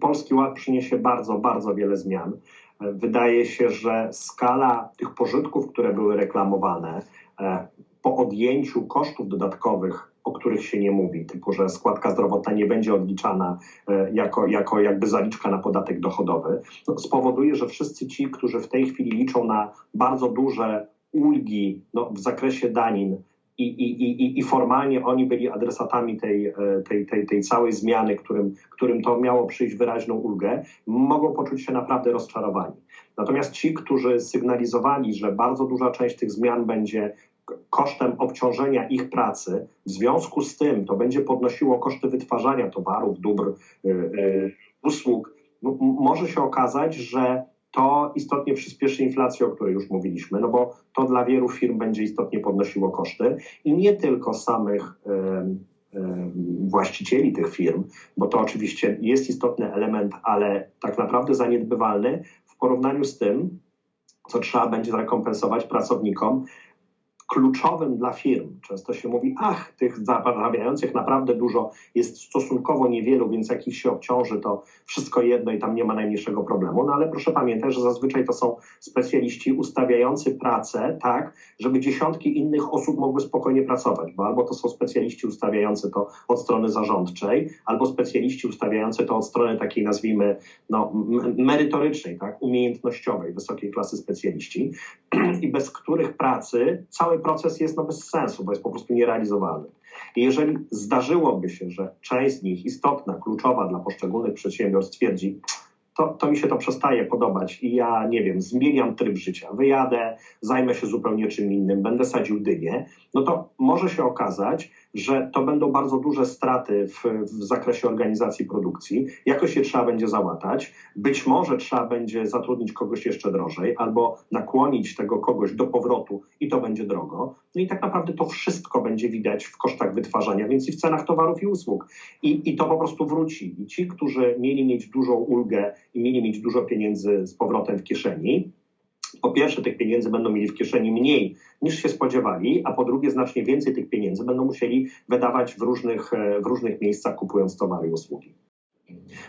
Polski Ład przyniesie bardzo, bardzo wiele zmian. Wydaje się, że skala tych pożytków, które były reklamowane, po odjęciu kosztów dodatkowych, o których się nie mówi, typu, że składka zdrowotna nie będzie odliczana jako, jako jakby zaliczka na podatek dochodowy, no, spowoduje, że wszyscy ci, którzy w tej chwili liczą na bardzo duże ulgi no, w zakresie danin i, i, i, i formalnie oni byli adresatami tej, e, tej, tej, tej całej zmiany, którym, którym to miało przyjść wyraźną ulgę, mogą poczuć się naprawdę rozczarowani. Natomiast ci, którzy sygnalizowali, że bardzo duża część tych zmian będzie kosztem obciążenia ich pracy, w związku z tym to będzie podnosiło koszty wytwarzania towarów, dóbr, yy, yy, usług, może się okazać, że to istotnie przyspieszy inflację, o której już mówiliśmy, no bo to dla wielu firm będzie istotnie podnosiło koszty i nie tylko samych właścicieli tych firm, bo to oczywiście jest istotny element, ale tak naprawdę zaniedbywalny w porównaniu z tym, co trzeba będzie zrekompensować pracownikom kluczowym dla firm. Często się mówi, ach, tych zarabiających naprawdę dużo jest stosunkowo niewielu, więc jak ich się obciąży, to wszystko jedno i tam nie ma najmniejszego problemu. No ale proszę pamiętać, że zazwyczaj to są specjaliści ustawiający pracę tak, żeby dziesiątki innych osób mogły spokojnie pracować, bo albo to są specjaliści ustawiający to od strony zarządczej, albo specjaliści ustawiający to od strony takiej, nazwijmy, no, merytorycznej, tak, umiejętnościowej, wysokiej klasy specjaliści i bez których pracy proces jest no bez sensu, bo jest po prostu nierealizowalny. I jeżeli zdarzyłoby się, że część z nich, istotna, kluczowa dla poszczególnych przedsiębiorstw, stwierdzi, to, to mi się to przestaje podobać i ja, nie wiem, zmieniam tryb życia, wyjadę, zajmę się zupełnie czym innym, będę sadził dynię, no to może się okazać, że to będą bardzo duże straty w, w zakresie organizacji produkcji. Jakoś je trzeba będzie załatać. Być może trzeba będzie zatrudnić kogoś jeszcze drożej albo nakłonić tego kogoś do powrotu i to będzie drogo. No i tak naprawdę to wszystko będzie widać w kosztach wytwarzania, więc i w cenach towarów i usług. I, i to po prostu wróci. I ci, którzy mieli mieć dużą ulgę i mieli mieć dużo pieniędzy z powrotem w kieszeni, po pierwsze, tych pieniędzy będą mieli w kieszeni mniej niż się spodziewali, a po drugie, znacznie więcej tych pieniędzy będą musieli wydawać w różnych, e, w różnych miejscach, kupując towary i usługi.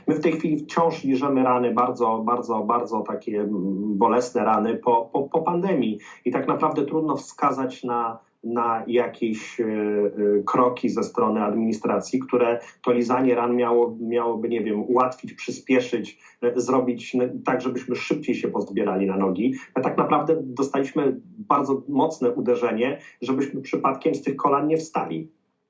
My w tej chwili wciąż liżemy rany, bardzo, bardzo, bardzo takie bolesne rany po, po, po pandemii i tak naprawdę trudno wskazać na na jakieś e, e, kroki ze strony administracji, które to lizanie ran miało, miałoby, nie wiem, ułatwić, przyspieszyć, e, zrobić tak, żebyśmy szybciej się pozbierali na nogi. A tak naprawdę dostaliśmy bardzo mocne uderzenie, żebyśmy przypadkiem z tych kolan nie wstali.